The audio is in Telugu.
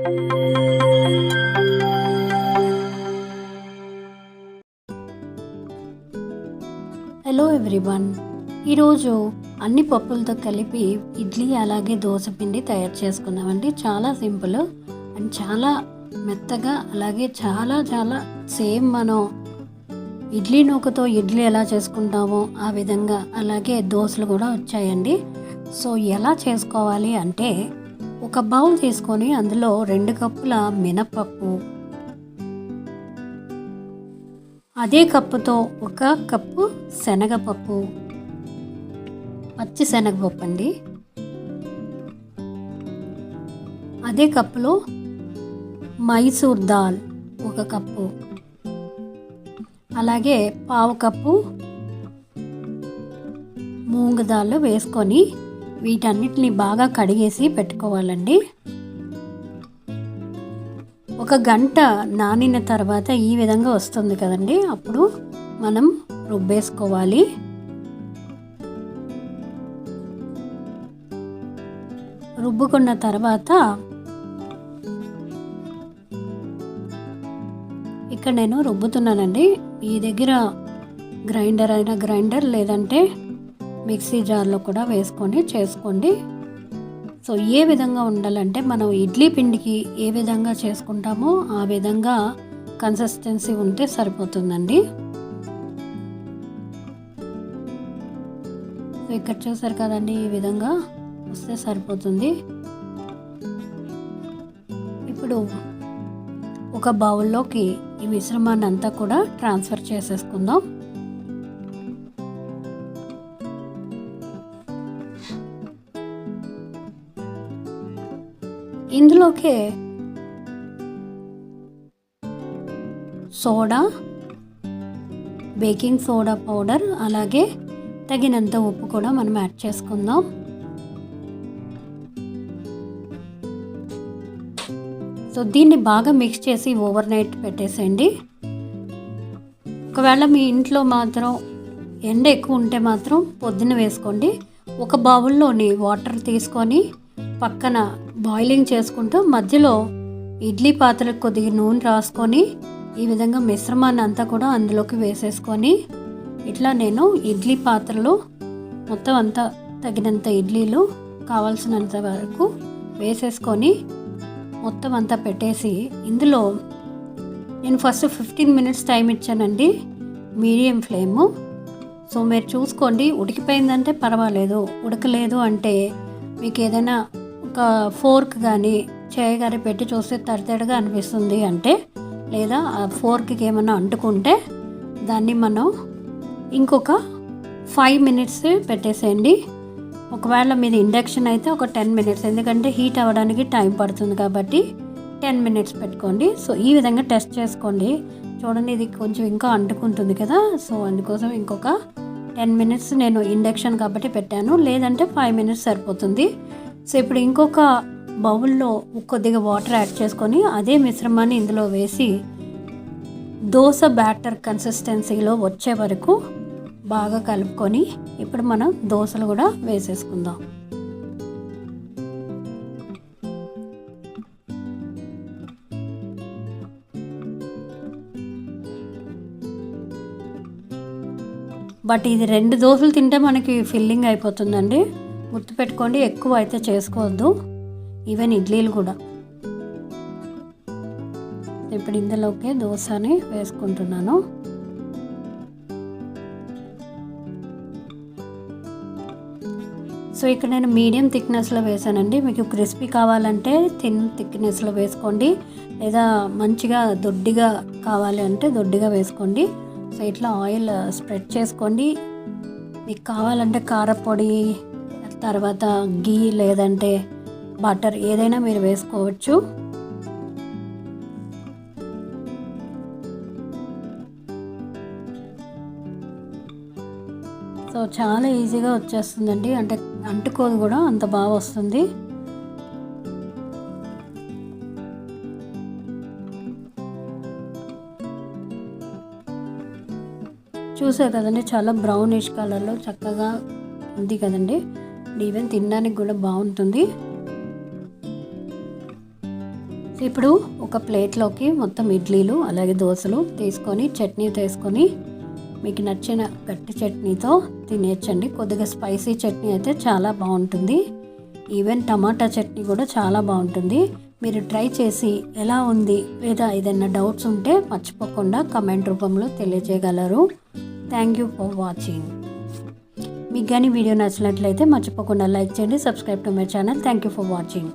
హలో ఎవ్రీవన్ ఈరోజు అన్ని పప్పులతో కలిపి ఇడ్లీ అలాగే దోశ పిండి తయారు చేసుకుందామండి చాలా సింపుల్ అండ్ చాలా మెత్తగా అలాగే చాలా చాలా సేమ్ మనం ఇడ్లీ నూకతో ఇడ్లీ ఎలా చేసుకుంటామో ఆ విధంగా అలాగే దోశలు కూడా వచ్చాయండి. సో ఎలా చేసుకోవాలి అంటే ఒక బౌల్ తీసుకొని అందులో రెండు కప్పుల మినపప్పు. అదే కప్పుతో ఒక కప్పు శనగపప్పు. పచ్చి శనగపప్పు అండి. అదే కప్పులో మైసూర్ దాల్ ఒక కప్పు. అలాగే పావు కప్పు. మూంగ దాల్ వేసుకొని వీటన్నిటిని బాగా కడిగేసి పెట్టుకోవాలండి. ఒక గంట నానిన తర్వాత ఈ విధంగా వస్తుంది కదండి. అప్పుడు మనం రుబ్బేసుకోవాలి. రుబ్బుకున్న తర్వాత ఇక్కడ నేను రుబ్బుతున్నానండి. ఈ దగ్గర గ్రైండర్ అయినా గ్రైండర్ లేదంటే మిక్సీ జార్లో కూడా వేసుకొని చేసుకోండి. సో ఏ విధంగా ఉండాలంటే మనం ఇడ్లీ పిండికి ఏ విధంగా చేసుకుంటామో ఆ విధంగా కన్సిస్టెన్సీ ఉంటే సరిపోతుందండి. ఇక్కడ చూసారు కదండి ఈ విధంగా వస్తే సరిపోతుంది. ఇప్పుడు ఒక బౌల్లోకి ఈ మిశ్రమాన్ని అంతా కూడా ట్రాన్స్ఫర్ చేసేసుకుందాం. ఇందులోకే సోడా బేకింగ్ సోడా పౌడర్ అలాగే తగినంత ఉప్పు కూడా మనం యాడ్ చేసుకుందాం. సో దీన్ని బాగా మిక్స్ చేసి ఓవర్ నైట్ పెట్టేసేయండి. ఒకవేళ మీ ఇంట్లో మాత్రం ఎండ ఎక్కువ ఉంటే మాత్రం పొద్దున వేసుకోండి. ఒక బౌల్లోని వాటర్ తీసుకొని పక్కన బాయిలింగ్ చేసుకుంటూ మధ్యలో ఇడ్లీ పాత్రకు కొద్దిగా నూనె రాసుకొని ఈ విధంగా మిశ్రమాన్ని అంతా కూడా అందులోకి వేసేసుకొని ఇట్లా నేను ఇడ్లీ పాత్రలో మొత్తం అంతా తగినంత ఇడ్లీలు కావాల్సినంత వరకు వేసేసుకొని మొత్తం అంతా పెట్టేసి ఇందులో నేను ఫస్ట్ ఫిఫ్టీన్ మినిట్స్ టైం ఇచ్చానండి. Medium flame. సో మీరు చూసుకోండి. ఉడికిపోయిందంటే పర్వాలేదు. ఉడకలేదు అంటే మీకు ఏదైనా ఫోర్క్ కానీ చేయగానే పెట్టి చూస్తే తడితడిగా అనిపిస్తుంది అంటే లేదా ఆ ఫోర్క్కి ఏమైనా అంటుకుంటే దాన్ని మనం ఇంకొక ఫైవ్ మినిట్స్ పెట్టేసేయండి. ఒకవేళ మీది ఇండక్షన్ అయితే ఒక టెన్ మినిట్స్ ఎందుకంటే హీట్ అవ్వడానికి టైం పడుతుంది కాబట్టి టెన్ మినిట్స్ పెట్టుకోండి. సో ఈ విధంగా టెస్ట్ చేసుకోండి. చూడండి ఇది కొంచెం ఇంకా అంటుకుంటుంది కదా సో అందుకోసం ఇంకొక టెన్ మినిట్స్ నేను ఇండక్షన్ కాబట్టి పెట్టాను. లేదంటే ఫైవ్ మినిట్స్ సరిపోతుంది. సో ఇప్పుడు ఇంకొక బౌల్లో కొద్దిగా వాటర్ యాడ్ చేసుకొని అదే మిశ్రమాన్ని ఇందులో వేసి దోశ బ్యాటర్ కన్సిస్టెన్సీలో వచ్చే వరకు బాగా కలుపుకొని ఇప్పుడు మనం దోశలు కూడా వేసేసుకుందాం. బట్ ఇది రెండు దోశలు తింటే మనకి ఫిల్లింగ్ అయిపోతుందండి. గుర్తుపెట్టుకోండి ఎక్కువ అయితే చేసుకోవద్దు. ఈవెన్ ఇడ్లీలు కూడా. ఇప్పుడు ఇందులోకి దోశని వేసుకుంటున్నాను. సో ఇక్కడ నేను మీడియం థిక్నెస్లో వేసానండి. మీకు క్రిస్పీ కావాలంటే థిన్ థిక్నెస్లో వేసుకోండి. లేదా మంచిగా దొడ్డిగా కావాలి అంటే దొడ్డిగా వేసుకోండి. సో ఇట్లా ఆయిల్ స్ప్రెడ్ చేసుకోండి. మీకు కావాలంటే కారపొడి తర్వాత గీ లేదంటే బటర్ ఏదైనా మీరు వేసుకోవచ్చు. సో చాలా ఈజీగా వచ్చేస్తుందండి. అంటే అంటుకోదు కూడా అంత బాగా వస్తుంది. చూసారు కదండి చాలా బ్రౌనిష్ కలర్లో చక్కగా ఉంది కదండి. ఈవెన్ తినడానికి కూడా బాగుంటుంది. ఇప్పుడు ఒక ప్లేట్లోకి మొత్తం ఇడ్లీలు అలాగే దోశలు తీసుకొని చట్నీ తీసుకొని మీకు నచ్చిన గట్టి చట్నీతో తినేయచ్చండి. కొద్దిగా స్పైసీ చట్నీ అయితే చాలా బాగుంటుంది. ఈవెన్ టమాటా చట్నీ కూడా చాలా బాగుంటుంది. మీరు ట్రై చేసి ఎలా ఉంది లేదా ఏదైనా డౌట్స్ ఉంటే మర్చిపోకుండా కమెంట్ రూపంలో తెలియజేయగలరు. Thank you for watching. మీకు కానీ వీడియో నచ్చినట్లయితే మర్చిపోకుండా లైక్ చేయండి subscribe to my channel thank you for watching